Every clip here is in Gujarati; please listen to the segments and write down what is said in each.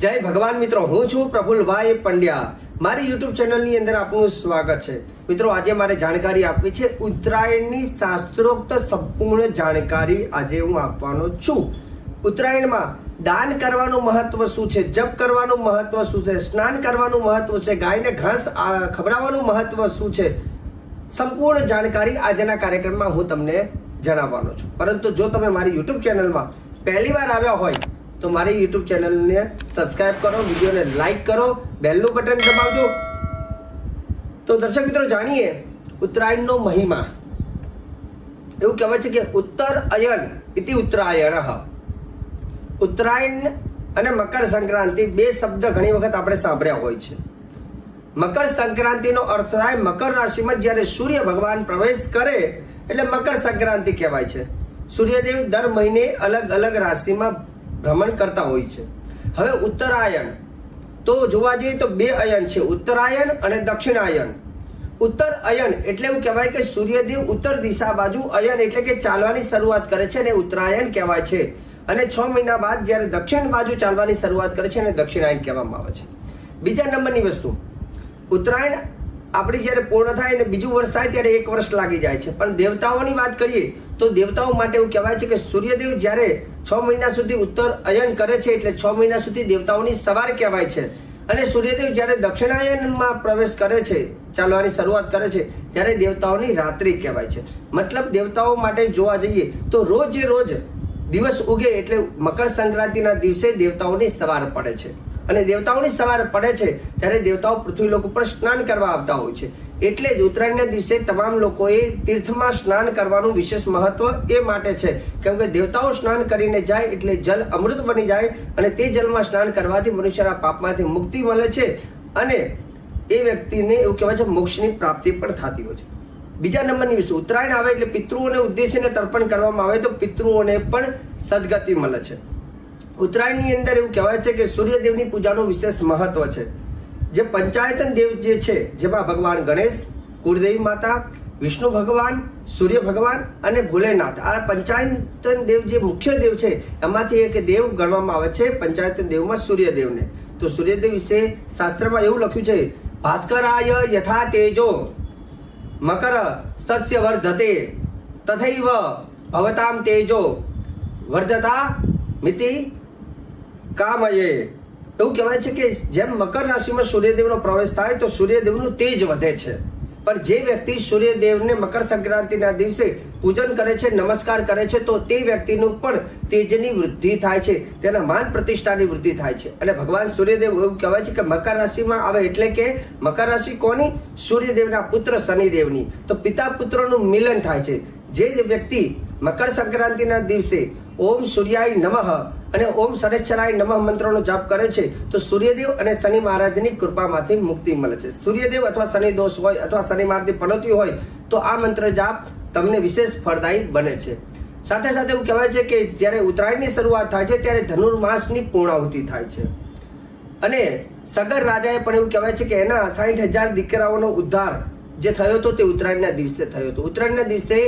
જય ભગવાન મિત્રો, હું છું પ્રફુલભાઈ પંડ્યા. મારી યુટ્યુબ ચેનલની અંદર આપનું સ્વાગત છે. મિત્રો, આજે મારે જાણકારી આપવી છે ઉત્તરાયણની શાસ્ત્રોક્ત સંપૂર્ણ જાણકારી આજે હું આપવાનો છું. ઉત્તરાયણમાં દાન કરવાનું મહત્વ શું છે? જપ કરવાનું મહત્વ શું છે? સ્નાન કરવાનું મહત્વ છે? ગાયને ઘાસ ખવડાવવાનું મહત્વ શું છે? સંપૂર્ણ જાણકારી આજના કાર્યક્રમમાં હું તમને જણાવવાનો છું. પરંતુ જો તમે મારી યુટ્યુબ ચેનલમાં પહેલી વાર આવ્યા હોય તો મારી યુટ્યુબ ચેનલને સબસ્ક્રાઇબ કરો, વિડીયોને લાઈક કરો, બેલનું બટન દબાવજો. તો દર્શક મિત્રો જાણીએ, ઉત્તરાયણનો મહિમા. એવું કહેવાય છે કે ઉત્તર અયન ઇતિ ઉત્તરાયણ. ઉત્તરાયણ અને મકર સંક્રાંતિ બે શબ્દ ઘણી વખત આપણે સાંભળ્યા હોય છે. મકર સંક્રાંતિનો અર્થ થાય મકર રાશિમાં જ્યારે સૂર્ય ભગવાન પ્રવેશ કરે, એટલે મકર સંક્રાંતિ કહેવાય છે. સૂર્યદેવ દર મહિને અલગ અલગ રાશિમાં ભ્રમણ કરતા હોય છે. હવે ઉત્તરાયણ. તો જોવા જઈએ તો બે અયન છે. ઉત્તરાયણ અને દક્ષિણાયન. ઉત્તર અયન એટલે એવું કહેવાય કે સૂર્યદેવ ઉત્તર દિશા બાજુ અયન એટલે કે ચાલવાની શરૂઆત કરે છે અને ઉત્તરાયણ કહેવાય છે. અને છ મહિના બાદ જ્યારે દક્ષિણ બાજુ ચાલવાની શરૂઆત કરે છે અને દક્ષિણાયન કહેવામાં આવે છે. બીજા નંબરની વસ્તુ. ઉત્તરાયણ આપણી જ્યારે પૂર્ણ થાય અને બીજું વર્ષ થાય ત્યારે એક વર્ષ લાગી જાય છે. પણ દેવતાઓની વાત કરીએ તો દેવતાઓ માટે એવું કહેવાય છે કે સૂર્યદેવ જ્યારે છ મહિના સુધી ઉત્તર અયન કરે છે એટલે છ મહિના સુધી દેવતાઓની સવાર કહેવાય છે. અને સૂર્યદેવ જ્યારે દક્ષિણાયનમાં પ્રવેશ કરે છે, ચાલવાની શરૂઆત કરે છે, ત્યારે દેવતાઓની રાત્રિ કહેવાય છે. મતલબ દેવતાઓ માટે જોવા જઈએ તો રોજે રોજ દિવસ ઉગે એટલે મકર સંક્રાંતિના દિવસે દેવતાઓની સવાર પડે છે. અને દેવતાઓની સવાર પડે છે ત્યારે દેવતાઓ પૃથ્વી લોક ઉપર સ્નાન કરવા આવતા હોય છે. એટલે જ ઉત્તરાયણના દિવસે તમામ લોકોએ તીર્થમાં સ્નાન કરવાનું વિશેષ મહત્વ એ માટે છે. કેમ કે દેવતાઓ સ્નાન કરીને જાય એટલે જલ અમૃત બની જાય અને તે જલમાં સ્નાન કરવાથી મનુષ્યના પાપમાંથી મુક્તિ મળે છે અને એ વ્યક્તિને એવું કહેવાય છે મોક્ષની પ્રાપ્તિ પણ થતી હોય છે. બીજા નંબરની વિશે ઉત્તરાયણ આવે એટલે પિતૃઓને ઉદ્દેશીને તર્પણ કરવામાં આવે તો પિતૃઓને પણ સદગતિ મળે છે. ઉત્તરાયણની અંદર એવું કહેવાય છે કે સૂર્યદેવની પૂજાનું વિશેષ મહત્વ છે. જે પંચાયતન દેવ જે છે, જેમાં ભગવાન ગણેશ, કુળદેવી માતા, વિષ્ણુ ભગવાન, સૂર્ય ભગવાન અને ભોલેનાથ. આ પંચાયતન દેવ જે મુખ્ય દેવ છે, એમાંથી એક દેવ ગણવામાં આવે છે, પંચાયતન દેવમાં સૂર્યદેવને. તો સૂર્યદેવ વિશે શાસ્ત્રમાં એવું લખ્યું છે, ભાસ્કરાય યથા તેજો, મકર સસ્ય વર્ધતે, તથૈવ ભવતામ તેજો, વર્ધતા મિતિ કામયે. એવું કહેવાય છે કે જેમ મકર રાશિમાં સૂર્યદેવનો પ્રવેશ થાય તો સૂર્યદેવનું તેજ વધે છે. પણ જે વ્યક્તિ સૂર્યદેવને મકર સંક્રાંતિના દિવસે પૂજન કરે છે, નમસ્કાર કરે છે, તો તે વ્યક્તિનું પણ તેજની વૃદ્ધિ થાય છે, તેના માન પ્રતિષ્ઠાની વૃદ્ધિ થાય છે. અને ભગવાન સૂર્યદેવ એવું કહેવાય છે કે મકર રાશિમાં આવે એટલે કે મકર રાશિ કોની? સૂર્યદેવના પુત્ર શનિદેવની. તો પિતા પુત્રનું મિલન થાય છે. જે વ્યક્તિ મકર સંક્રાંતિના દિવસે ઓમ સૂર્યાય નમઃ અને ઓમ શનેશ્વરાય નમઃ મંત્રનો જાપ કરે છે, તો સૂર્યદેવ અને શનિ મહારાજની કૃપામાંથી મુક્તિ મળે છે. સૂર્યદેવ અથવા શનિ દોષ હોય અથવા શનિ મહારાજની પનોતી હોય, તો આ મંત્ર જાપ તમને વિશેષ ફળદાયી બને છે. સાથે સાથે એવું કહેવાય છે કે જ્યારે ઉત્તરાયણની શરૂઆત થાય છે, ત્યારે ધનુર્માસની પૂર્ણાહુતિ થાય છે. અને સગર રાજાએ પણ એવું કહેવાય છે કે એના સાઠ હજાર દીકરાઓનો ઉદ્ધાર જે થયો હતો તે ઉત્તરાયણના દિવસે થયો હતો. ઉત્તરાયણના દિવસે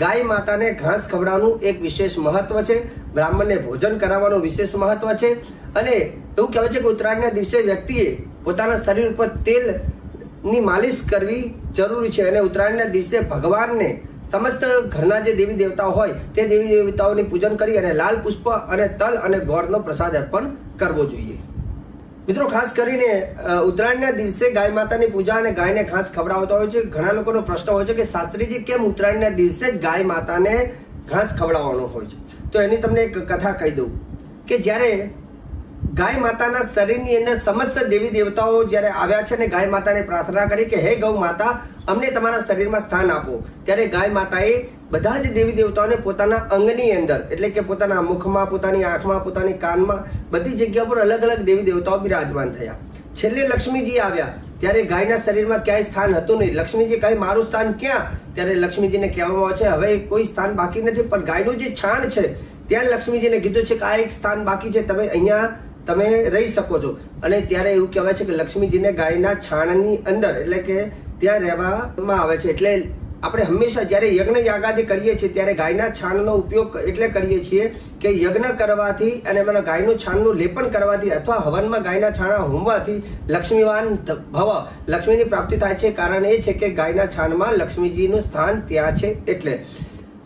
ગાય માતાને ઘાસ ખવડાવવાનું એક વિશેષ મહત્વ છે. બ્રાહ્મણને ભોજન કરાવવાનું વિશેષ મહત્વ છે. અને એવું કહેવાય છે કે ઉત્તરાયણના દિવસે વ્યક્તિએ પોતાના શરીર ઉપર તેલની માલિશ કરવી જરૂરી છે અને ઉત્તરાયણના દિવસે ભગવાનને સમસ્ત ઘરના જે દેવી દેવતાઓ હોય, તે દેવી દેવતાઓની પૂજન કરી અને લાલ પુષ્પ અને તલ અને ગોળનો પ્રસાદ અર્પણ કરવો જોઈએ. મિત્રો, ખાસ કરીને ઉત્તરાયણના દિવસે ગાય માતાની પૂજા અને ગાયને ઘાસ ખવડાવતા હોય છે. ઘણા લોકોનો પ્રશ્ન હોય છે કે શાસ્ત્રીજી, કેમ ઉત્તરાયણના દિવસે જ ગાય માતાને ઘાસ ખવડાવવાનો હોય છે? તો એની તમને એક કથા કહી દઉં કે જ્યારે ગાય માતાના શરીરની અંદર સમસ્ત દેવી દેવતાઓ જ્યારે આવ્યા છે ને ગાય માતાને પ્રાર્થના કરી કે, હે ગૌ માતા, અમને તમારા શરીરમાં સ્થાન આપો. ત્યારે ગાય માતાએ બધા જ દેવી દેવતાઓને પોતાના અંગની અંદર, એટલે કે પોતાના મુખમાં, પોતાની આંખમાં, પોતાની કાનમાં, બધી જગ્યા પર અલગ અલગ દેવી દેવતાઓ બિરાજમાન થયા. છેલ્લે લક્ષ્મીજી આવ્યા. ત્યારે ગાયના શરીરમાં ક્યાંય સ્થાન હતું નહીં. લક્ષ્મીજી કહે, મારું સ્થાન ક્યાં? ત્યારે લક્ષ્મીજીને કહેવામાં આવે છે, હવે કોઈ સ્થાન બાકી નથી, પણ ગાયનું જે છાણ છે, ત્યાં લક્ષ્મીજીને કીધું છે કે, આ એક સ્થાન બાકી છે. તમે અહીંયા તમે રહી શકો છો. અને ત્યારે એવું કહેવાય છે કે લક્ષ્મીજીને ગાયના છાણની અંદર, એટલે કે ત્યાં રહેવામાં આવે છે. એટલે આપણે હંમેશા જ્યારે યજ્ઞ યાગાદી કરીએ છીએ, ત્યારે ગાયના છાણનો ઉપયોગ એટલે કરીએ છીએ કે યજ્ઞ કરવાથી અને એમાં ગાયનું છાણનું લેપન કરવાથી અથવા હવનમાં ગાયના છાણા હોમવાથી લક્ષ્મીવાન ભવ, લક્ષ્મીની પ્રાપ્તિ થાય છે. કારણ એ છે કે ગાયના છાણમાં લક્ષ્મીજીનું સ્થાન ત્યાં છે. એટલે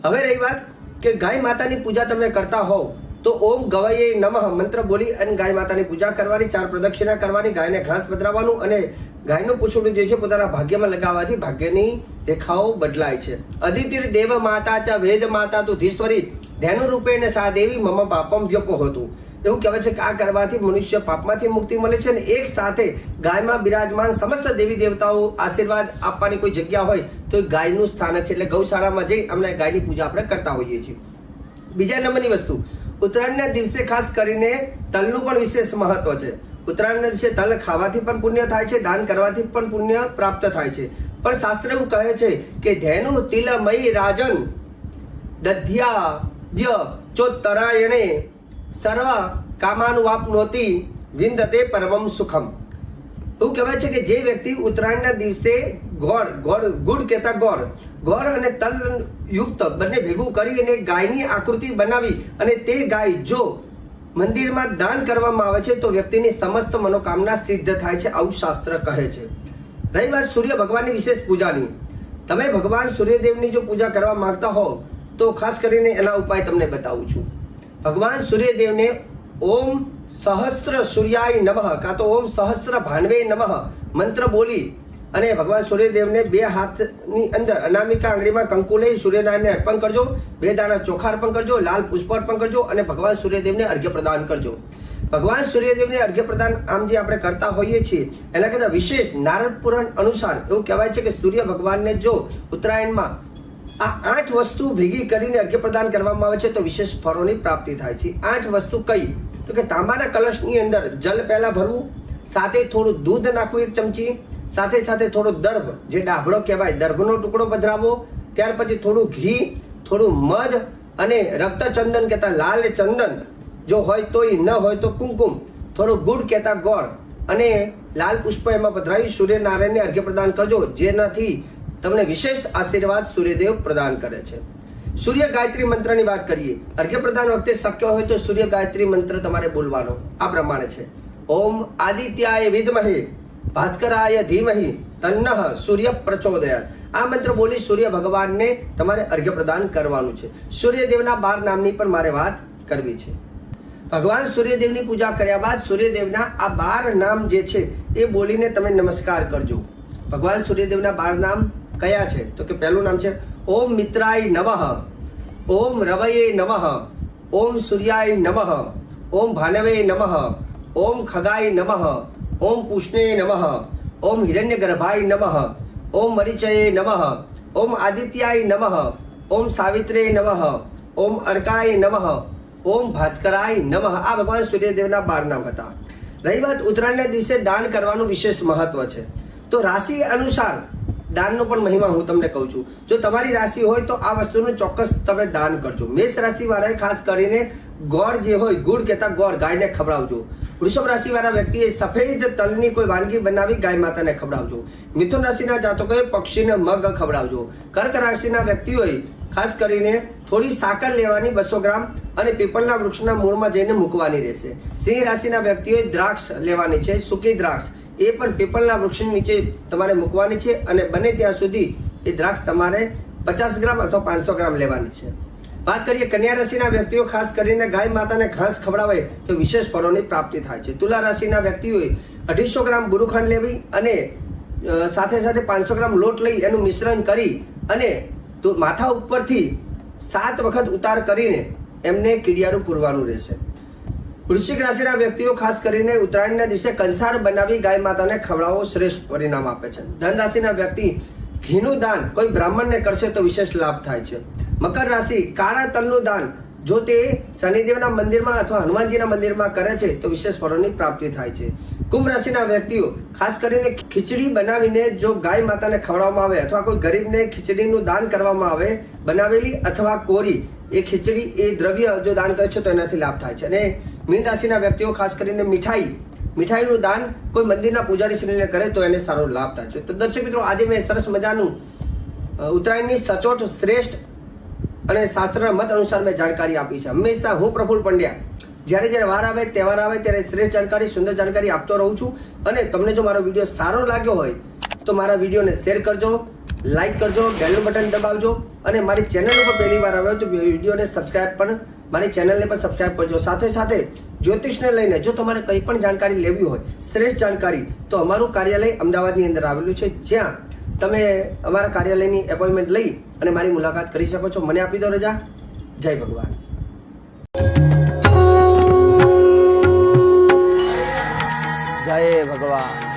હવે રહી વાત કે ગાય માતાની પૂજા તમે કરતા હોવ તો ઓમ ગવાયે નમઃ. મંત્ર બોલી અને ગાય માતાની પૂજા કરવાની, ચાર પ્રદક્ષિણા કરવાની, ગાયને ઘાસ પધરાવવાનું અને ગાયનું પૂછડું જે છે પોતાના ભાગ્યમાં લગાવવાથી ભાગ્યની દેખાઓ બદલાય છે. અદિતિર દેવ માતા ચા વેદ માતા તું ધીશ્વરી. ધ્યાન રૂપે ને સા દેવી મમ પાપમ વ્યપો હતું. એવું કહેવાય છે કે આ કરવાથી મનુષ્ય પાપમાંથી મુક્તિ મળે છે અને એક સાથે ગાયમાં બિરાજમાન સમસ્ત દેવી દેવતાઓ આશીર્વાદ આપવાની કોઈ જગ્યા હોય તો એ ગાયનું સ્થાન છે. એટલે ગૌશાળામાં જઈ અમને ગાયની પૂજા આપણે કરતા હોઈએ છીએ. બીજા નંબરની વસ્તુ. ઉત્તરાયણના દિવસે ખાસ કરીને તલનું પણ વિશેષ મહત્વ છે. ઉત્તરાયણના દિવસે તલ ખાવાથી પણ પુણ્ય થાય છે, દાન કરવાથી પણ પુણ્ય પ્રાપ્ત થાય છે. પણ શાસ્ત્ર એવું કહે છે કે ધેનુ તિલમય રાજન દધ્યા ચોત્તરાયણે સર્વ કામાનુવાપનોતી વિંદતે પરમમ સુખમ. એવું કહેવાય છે કે જે વ્યક્તિ ઉત્તરાયણના દિવસે ગોળ ગોળ, ગુડ કહેતા ગોળ ગોળ અને તલ યુક્ત બંને ભેગું કરી અને ગાયની આકૃતિ બનાવી અને તે ગાય જો મંદિરમાં દાન કરવામાં આવે છે તો વ્યક્તિની સમસ્ત મનોકામના સિદ્ધ થાય છે આવું શાસ્ત્ર કહે છે. રહી વાત સૂર્ય ભગવાનની વિશેષ પૂજાની. તમે ભગવાન સૂર્યદેવની જો પૂજા કરવા માંગતા હો તો ખાસ કરીને એના ઉપાય તમને બતાવું છું. ભગવાન સૂર્યદેવને ઓમ સહસ્ત્ર સૂર્યાય નમઃ, કાં તો ઓમ સહસ્ત્ર ભાંડવે નમઃ, મંત્ર બોલી અને ભગવાન સૂર્યદેવને બે હાથની અંદર અનામિકા આંગળીમાં કંકુ લઈ સૂર્યનારાયણને અર્પણ કરજો, બે દાણા ચોખા અર્પણ કરજો, લાલ પુષ્પ અર્પણ કરજો અને ભગવાન સૂર્યદેવને અર્ઘ્ય પ્રદાન કરજો. ભગવાન સૂર્યદેવને અર્ઘ્ય પ્રદાન આમ જે આપણે કરતા હોઈએ છીએ, એના કરતાં વિશેષ નારદ પુરાણ અનુસાર એવું કહેવાય છે કે સૂર્ય ભગવાનને જો ઉત્તરાયણમાં આ આઠ વસ્તુ ભેગી કરીને અર્ઘ્ય પ્રદાન કરવામાં આવે છે, તો વિશેષ ફળોની પ્રાપ્તિ થાય છે. આઠ વસ્તુ કઈ? તો કે તાંબાના કલશની અંદર જલ પહેલાં ભરવું, સાથે થોડું દૂધ નાખવું એક ચમચી, સાથે સાથે થોડો દર્ભ જે ડાભડો કહેવાય દર્ભનો ટુકડો પધરાવો, ત્યાર પછી થોડું ઘી, થોડું મધ અને રક્તચંદન કહેતા લાલ ચંદન જો હોય તોય, ન હોય તો કુમકુમ, થોડું ગુડ કહેતા ગોળ. અને લાલ પુષ્પ એમાં પધરાવી સૂર્યનારાયણને અર્ઘ્ય પ્રદાન કરજો, જેનાથી તમને વિશેષ આશીર્વાદ સૂર્યદેવ પ્રદાન કરે છે. સૂર્ય ગાયત્રી મંત્રની વાત કરીએ. અર્ઘ્ય પ્રદાન વખતે શક્ય હોય તો સૂર્ય ગાયત્રી મંત્ર તમારે બોલવાનો. આ પ્રમાણે છે. ઓમ આદિત્યાય વિદ્મહે, ભાસ્કરાય ધીમહિ, તન્નઃ સૂર્ય પ્રચોદયાત આ મંત્ર બોલી સૂર્ય ભગવાનને તમારે અર્ઘ્ય પ્રદાન કરવાનું છે. સૂર્યદેવના બાર નામની પણ મારે વાત કરવી છે. ભગવાન સૂર્યદેવની પૂજા કર્યા બાદ સૂર્યદેવના આ બાર નામ જે છે, એ બોલીને તમે નમસ્કાર કરજો. ભગવાન સૂર્યદેવના બાર નામ કયા છે? તો કે પહેલું નામ છે ઓમ મિત્રાય નમઃ ઓમ રવયે નમઃ ઓમ સૂર્યાય નમઃ ઓમ ભાનવે નમઃ ઓમ ખગાય નમઃ ઓમ પુષ્ણે નમઃ ઓમ હિરણ્યગર્ભાય નમઃ ઓમ મરીચયે નમઃ ઓમ આદિત્યાય નમઃ ઓમ સાવિત્રે નમઃ ઓમ અર્કાય નમઃ ઓમ ભાસ્કરાય નમઃ આ ભગવાન સૂર્યદેવના બાર નામ હતા રહી વાત ઉત્તરાયણના દિવસે દાન કરવાનું વિશેષ મહત્વ છે તો રાશિ અનુસાર દાનનો પણ મહિમા હું તમને કહું છું. જો તમારી રાશિ હોય તો આ વસ્તુનું ચોક્કસ તમે દાન કરજો. મેષ રાશિ વાળાએ ખાસ કરીને ગોળ જે હોય, ગુડ કહેતા ગોળ, ગાયને ખવડાવજો. વૃષભ રાશિ વાળા વ્યક્તિએ સફેદ તલની કોઈ વાનગી બનાવી ગાય માતાને ખવડાવજો. મિથુન રાશિના જાતકોએ પક્ષીને મગ ખવડાવજો. કર્ક રાશિના વ્યક્તિઓએ ખાસ કરીને થોડી સાકર લેવાની બસો ગ્રામ અને પીપળના વૃક્ષના મૂળમાં જઈને મૂકવાની રહેશે. સિંહ રાશિના વ્યક્તિઓએ દ્રાક્ષ લેવાની છે, સૂકી દ્રાક્ષ. એ પણ પીપળના વૃક્ષની નીચે તમારે મૂકવાની છે અને બને ત્યાં સુધી એ દ્રાક્ષ તમારે પચાસ ગ્રામ અથવા પાંચસો ગ્રામ લેવાની છે. વાત કરીએ કન્યા રાશિના વ્યક્તિઓ, ખાસ કરીને ગાય માતાને ઘાસ ખવડાવે તો વિશેષ ફળોની પ્રાપ્તિ થાય છે. તુલા રાશિના વ્યક્તિઓએ અઢીસો ગ્રામ ગુરુખાંડ લેવી અને સાથે સાથે પાંચસો ગ્રામ લોટ લઈ એનું મિશ્રણ કરી અને તો માથા ઉપરથી સાત વખત ઉતાર કરીને એમને કીડિયારું પૂરવાનું રહેશે. વૃશ્ચિક રાશિના વ્યક્તિઓ ખાસ કરીને ઉત્તરાયણના દિવસે કંસાર બનાવી ગાય માતાને ખવડાવવો શ્રેષ્ઠ પરિણામ આપે છે. ધન રાશિના વ્યક્તિ ઘીનું દાન કોઈ બ્રાહ્મણને કરશે તો વિશેષ લાભ થાય છે. મકર રાશિ કાળા તલનું દાન. જો તે શનિદેવના મંદિરમાં અથવા હનુમાનજીના મંદિરમાં કરે છે, તો વિશેષ ફળોની પ્રાપ્તિ થાય છે. કુંભ રાશિના વ્યક્તિઓ ખાસ કરીને ખીચડી બનાવીને જો ગાય માતાને ખવડાવવામાં આવે અથવા કોઈ ગરીબને ખીચડીનું દાન કરવામાં આવે, બનાવેલી અથવા કોરી એ ખીચડી, એ દ્રવ્ય જો દાન કરે છે તો એનાથી લાભ થાય છે. અને મીન રાશિના વ્યક્તિઓ ખાસ કરીને મીઠાઈ, મીઠાઈનું દાન કોઈ મંદિરના પૂજારી શ્રીને કરે તો એને સારો લાભ થાય છે. તો દર્શક મિત્રો, આજે મેં સરસ મજાનું ઉત્તરાયણની સચોટ, શ્રેષ્ઠ અને શાસ્ત્રના મત અનુસાર મેં જાણકારી આપી છે. હંમેશા હું પ્રફુલ પંડ્યા. જ્યારે જ્યારે વાર આવે, તહેવાર આવે, ત્યારે શ્રેષ્ઠ જાણકારી, સુંદર જાણકારી આપતો રહું છું. અને તમને જો મારો વીડિયો સારો લાગ્યો હોય, તો મારા વિડીયોને શેર કરજો. લાઈક કરજો, બેલનું બટન દબાવજો અને મારી ચેનલ ઉપર પહેલી વાર આવ્યો તો વિડીયોને સબસ્ક્રાઇબ પણ મારી ચેનલને પણ સબસ્ક્રાઇબ કરજો. સાથે સાથે જ્યોતિષને લઈને જો તમારે કંઈ પણ જાણકારી લેવી હોય, શ્રેષ્ઠ જાણકારી, તો અમારું કાર્યાલય અમદાવાદની અંદર આવેલું છે. જ્યાં તમે અમારા કાર્યાલયની એપોઇન્ટમેન્ટ લઈ અને મારી મુલાકાત કરી શકો છો. મને આપી દો રજા. જય ભગવાન. જય ભગવાન.